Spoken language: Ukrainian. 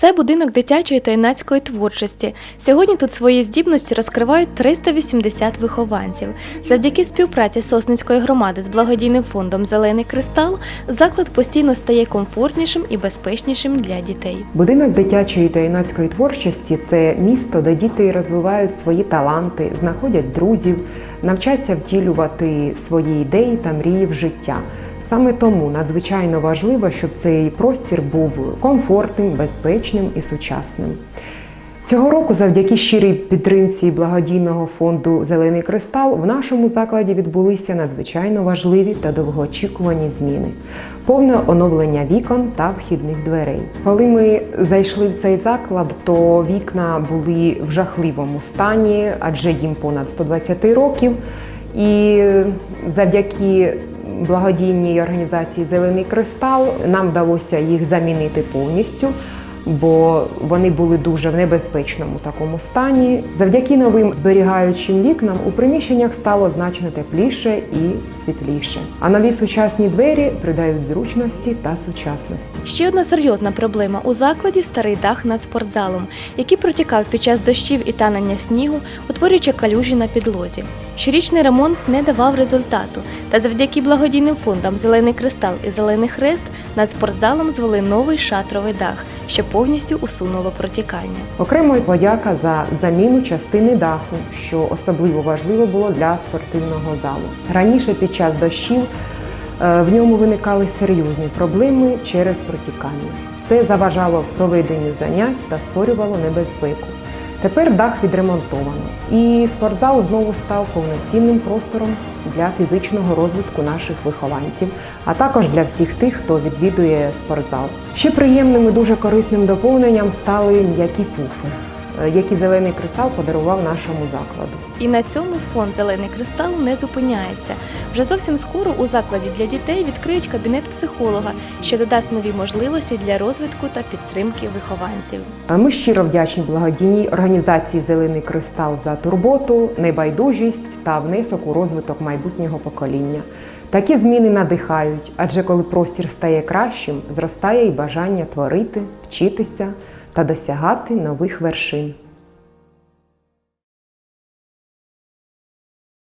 Це будинок дитячої та юнацької творчості. Сьогодні тут свої здібності розкривають 380 вихованців. Завдяки співпраці Сосницької громади з благодійним фондом Зелений кристал заклад постійно стає комфортнішим і безпечнішим для дітей. Будинок дитячої та юнацької творчості це місто, де діти розвивають свої таланти, знаходять друзів, навчаться втілювати свої ідеї та мрії в життя. Саме тому надзвичайно важливо, щоб цей простір був комфортним, безпечним і сучасним. Цього року, завдяки щирій підтримці благодійного фонду Зелений кристал, в нашому закладі відбулися надзвичайно важливі та довгоочікувані зміни. Повне оновлення вікон та вхідних дверей. Коли ми зайшли в цей заклад, то вікна були в жахливому стані, адже їм понад 120 років. І завдяки благодійній організації Зелений кристал нам вдалося їх замінити повністю бо вони були дуже в небезпечному такому стані. Завдяки новим зберігаючим вікнам у приміщеннях стало значно тепліше і світліше. А нові сучасні двері придають зручності та сучасності. Ще одна серйозна проблема у закладі старий дах над спортзалом, який протікав під час дощів і танення снігу, утворюючи калюжі на підлозі. Щорічний ремонт не давав результату, та завдяки благодійним фондам Зелений кристал і Зелений хрест над спортзалом звели новий шатровий дах, що повністю усунуло протікання. Окремо подяка за заміну частини даху, що особливо важливо було для спортивного залу. Раніше під час дощів е, в ньому виникали серйозні проблеми через протікання. Це заважало проведенню занять та створювало небезпеку. Тепер дах відремонтовано, і спортзал знову став повноцінним простором для фізичного розвитку наших вихованців, а також для всіх тих, хто відвідує спортзал. Ще приємним і дуже корисним доповненням стали м'які пуфи, які зелений кристал подарував нашому закладу. І на цьому фонд Зелений кристал не зупиняється. Вже зовсім скоро у закладі для дітей відкриють кабінет психолога, що додасть нові можливості для розвитку та підтримки вихованців. Ми щиро вдячні благодійній організації Зелений кристал за турботу, небайдужість та внесок у розвиток майбутнього покоління. Такі зміни надихають, адже коли простір стає кращим, зростає і бажання творити, вчитися та досягати нових вершин.